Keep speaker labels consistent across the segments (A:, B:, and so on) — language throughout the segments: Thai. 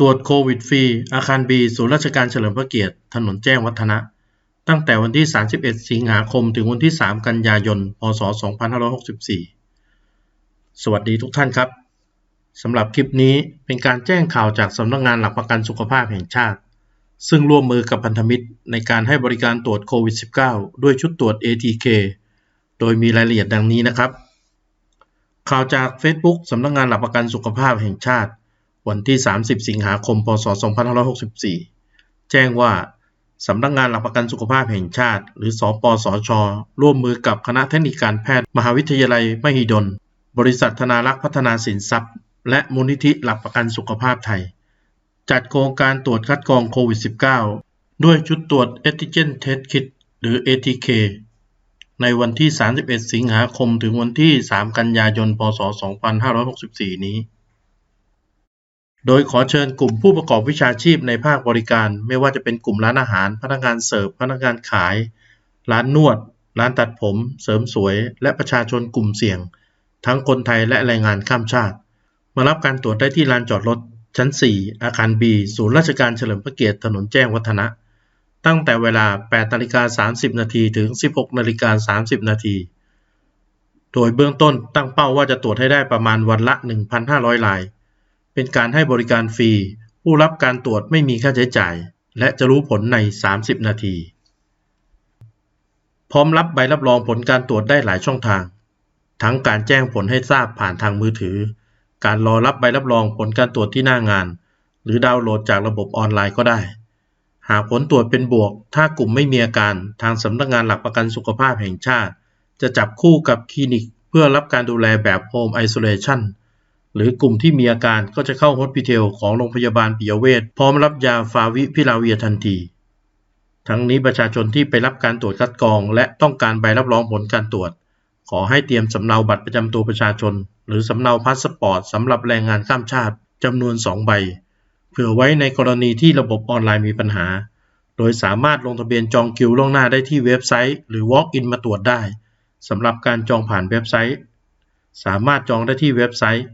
A: ตรวจโควิดฟรี อาคารบีศูนย์ราชการเฉลิมพระเกียรติ ถนนแจ้งวัฒนะ ตั้งแต่วันที่ 31 สิงหาคม ถึงวันที่ 3 กันยายน พศ 2564 สวัสดีทุกท่านครับ สำหรับคลิปนี้เป็นการแจ้งข่าวจากสำนักงานหลักประกันสุขภาพแห่งชาติ ซึ่งร่วมมือกับพันธมิตรในการให้บริการตรวจโควิด -19 ด้วยชุดตรวจ ATK โดยมีรายละเอียดดังนี้นะครับ ข่าวจาก Facebook สำนักงานหลักประกันสุขภาพแห่งชาติ วันที่ 30 สิงหาคม พศ 2564 แจ้งว่าสำนักงานหลักประกันสุขภาพแห่งชาติ หรือสอปสชร่วมมือกับคณะเทคนิคการแพทย์ มหาวิทยาลัยมหิดล บริษัทธนารักษ์พัฒนาสินทรัพย์ และมูลนิธิหลักประกันสุขภาพไทย จัดโครงการตรวจคัดกรองโควิด -19 ด้วยชุดตรวจ Antigen Test Kit หรือ ATK ในวันที่ 31 สิงหาคม ถึงวันที่ 3 กันยายน พศ 2564 นี้ โดยขอเชิญกลุ่มผู้ประกอบวิชาชีพในภาคบริการ ไม่ว่าจะเป็นกลุ่มร้านอาหาร พนักงานเสิร์ฟ พนักงานขาย ร้านนวด ร้านตัดผม เสริมสวย และประชาชนกลุ่มเสี่ยง ทั้งคนไทยและแรงงานข้ามชาติ มารับการตรวจได้ที่ลานจอดรถชั้น 4 อาคาร B ศูนย์ราชการเฉลิมพระเกียรติถนนแจ้งวัฒนะ ตั้งแต่เวลา 8นาฬิกา30 นาทีถึง 16นาฬิกา30 นาที โดยเบื้องต้นตั้งเป้าว่าจะตรวจให้ได้ประมาณวันละ 1,500 ราย เป็นการให้บริการฟรี ผู้รับการตรวจไม่มีค่าใช้จ่าย และจะรู้ผลใน 30 นาที พร้อมรับใบรับรองผลการตรวจได้หลายช่องทาง ทั้งการแจ้งผลให้ทราบผ่านทางมือถือ การรอรับใบรับรองผลการตรวจที่หน้างาน หรือดาวน์โหลดจากระบบออนไลน์ก็ได้ หากผลตรวจเป็นบวก ถ้ากลุ่มไม่มีอาการทางสำนักงานหลักประกันสุขภาพแห่งชาติ จะจับคู่กับคลินิก เพื่อรับการดูแลแบบโฮมไอโซเลชัน หรือกลุ่มที่มีอาการก็จะเข้าฮอสพิเทลของโรงพยาบาลปิยเวชพร้อมรับยาฟาวิพิลาเวียทันที ทั้งนี้ประชาชนที่ไปรับการตรวจคัดกรอง และต้องการใบรับรองผลการตรวจ ขอให้เตรียมสำเนาบัตรประจำตัวประชาชน หรือสำเนาพาสปอร์ตสำหรับแรงงานข้ามชาติจำนวน 2 ใบ เผื่อไว้ในกรณีที่ระบบออนไลน์มีปัญหา โดยสามารถลงทะเบียนจองคิวล่วงหน้าได้ที่เว็บไซต์ หรือ Walk in มาตรวจได้สำหรับการจองผ่านเว็บไซต์ สามารถจองได้ที่เว็บไซต์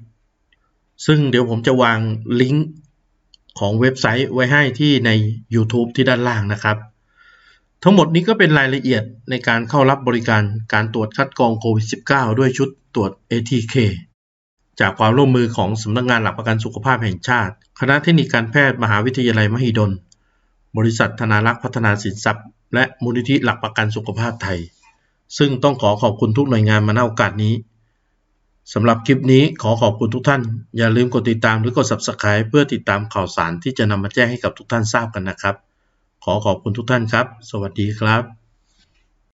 A: ซึ่งเดี๋ยวผมจะวางลิงก์ของเว็บไซต์ไว้ให้ที่ใน YouTube ที่ด้านล่างนะครับ ทั้งหมดนี้ก็เป็นรายละเอียดในการเข้ารับบริการการตรวจคัดกรองโควิด -19 ด้วยชุดตรวจ ATK จากความร่วมมือของสำนักงานหลักประกันสุขภาพแห่งชาติ คณะเทคนิคการแพทย์มหาวิทยาลัยมหิดล บริษัทธนารักษ์พัฒนาสินทรัพย์ และมูลนิธิหลักประกันสุขภาพไทย ซึ่งต้องขอขอบคุณทุกหน่วยงานมาณโอกาสนี้ สำหรับคลิปนี้ขอขอบคุณทุกท่าน อย่าลืมกดติดตามหรือกด Subscribe เพื่อติดตามข่าวสารที่จะนำมาแจ้งให้กับทุกท่านทราบกันนะครับ ขอขอบคุณทุกท่านครับ สวัสดีครับ